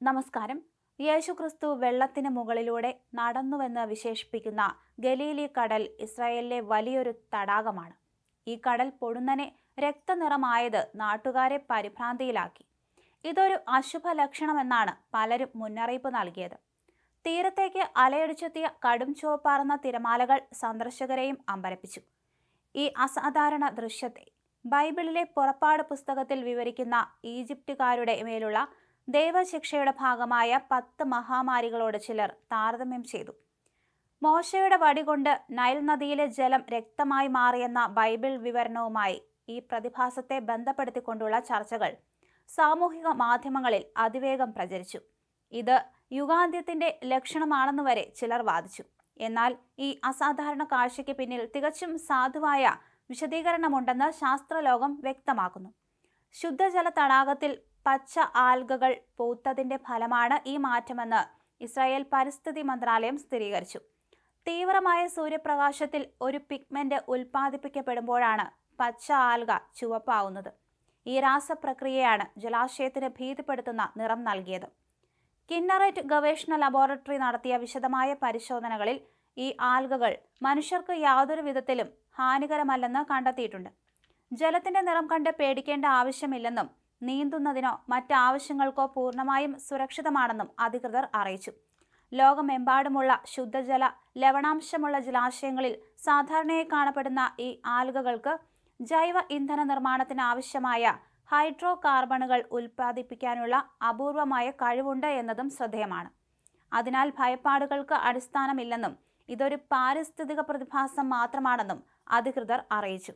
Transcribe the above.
നമസ്കാരം. യേശുക്രിസ്തു വെള്ളത്തിന് മുകളിലൂടെ നടന്നുവെന്ന് വിശേഷിപ്പിക്കുന്ന ഗലീലി കടൽ ഇസ്രായേലിലെ വലിയൊരു തടാകമാണ്. ഈ കടൽ പൊടുന്നനെ രക്തനിറമായത് നാട്ടുകാരെ പരിഭ്രാന്തിയിലാക്കി. ഇതൊരു അശുഭ ലക്ഷണമെന്നാണ് പലരും മുന്നറിയിപ്പ് നൽകിയത്. തീരത്തേക്ക് അലയടിച്ചെത്തിയ കടും ചുവപ്പാർന്ന തിരമാലകൾ സന്ദർശകരെയും അമ്പരപ്പിച്ചു. ഈ അസാധാരണ ദൃശ്യത്തെ ബൈബിളിലെ പുറപ്പാട് പുസ്തകത്തിൽ വിവരിക്കുന്ന ഈജിപ്തുകാരുടെ മേലുള്ള ദൈവശിക്ഷയുടെ ഭാഗമായ പത്ത് മഹാമാരികളോട് ചിലർ താരതമ്യം ചെയ്തു. മോശയുടെ വടി കൊണ്ട് നൈൽ നദിയിലെ ജലം രക്തമായി മാറിയെന്ന ബൈബിൾ വിവരണവുമായി ഈ പ്രതിഭാസത്തെ ബന്ധപ്പെടുത്തിക്കൊണ്ടുള്ള ചർച്ചകൾ സാമൂഹിക മാധ്യമങ്ങളിൽ അതിവേഗം പ്രചരിച്ചു. ഇത് യുഗാന്ത്യത്തിന്റെ ലക്ഷണമാണെന്ന് വരെ ചിലർ വാദിച്ചു. എന്നാൽ ഈ അസാധാരണ കാഴ്ചയ്ക്ക് പിന്നിൽ തികച്ചും സാധുവായ വിശദീകരണമുണ്ടെന്ന് ശാസ്ത്രലോകം വ്യക്തമാക്കുന്നു. ശുദ്ധജല തടാകത്തിൽ പച്ച ആൽഗകൾ പൂത്തതിന്റെ ഫലമാണ് ഈ മാറ്റമെന്ന് ഇസ്രായേൽ പരിസ്ഥിതി മന്ത്രാലയം സ്ഥിരീകരിച്ചു. തീവ്രമായ സൂര്യപ്രകാശത്തിൽ ഒരു പിഗ്മെന്റ് ഉൽപ്പാദിപ്പിക്കപ്പെടുമ്പോഴാണ് പച്ച ആൽഗ ചുവപ്പാവുന്നത്. ഈ രാസപ്രക്രിയയാണ് ജലാശയത്തിന് ഭീതിപ്പെടുത്തുന്ന നിറം നൽകിയത്. കിന്നറേറ്റ് ഗവേഷണ ലബോറട്ടറി നടത്തിയ വിശദമായ പരിശോധനകളിൽ ഈ ആൽഗകൾ മനുഷ്യർക്ക് യാതൊരു വിധത്തിലും ഹാനികരമല്ലെന്ന് കണ്ടെത്തിയിട്ടുണ്ട്. ജലത്തിന്റെ നിറം കണ്ട് പേടിക്കേണ്ട ആവശ്യമില്ലെന്നും നീന്തുന്നതിനോ മറ്റാവശ്യങ്ങൾക്കോ പൂർണമായും സുരക്ഷിതമാണെന്നും അധികൃതർ അറിയിച്ചു. ലോകമെമ്പാടുമുള്ള ശുദ്ധജല ലവണാംശമുള്ള ജലാശയങ്ങളിൽ സാധാരണയായി കാണപ്പെടുന്ന ഈ ആൽഗകൾക്ക് ജൈവ ഇന്ധന നിർമ്മാണത്തിന് ആവശ്യമായ ഹൈഡ്രോ കാർബണുകൾ ഉൽപ്പാദിപ്പിക്കാനുള്ള അപൂർവമായ കഴിവുണ്ട് എന്നതും ശ്രദ്ധേയമാണ്. അതിനാൽ ഭയപ്പാടുകൾക്ക് അടിസ്ഥാനമില്ലെന്നും ഇതൊരു പാരിസ്ഥിതിക പ്രതിഭാസം മാത്രമാണെന്നും അധികൃതർ അറിയിച്ചു.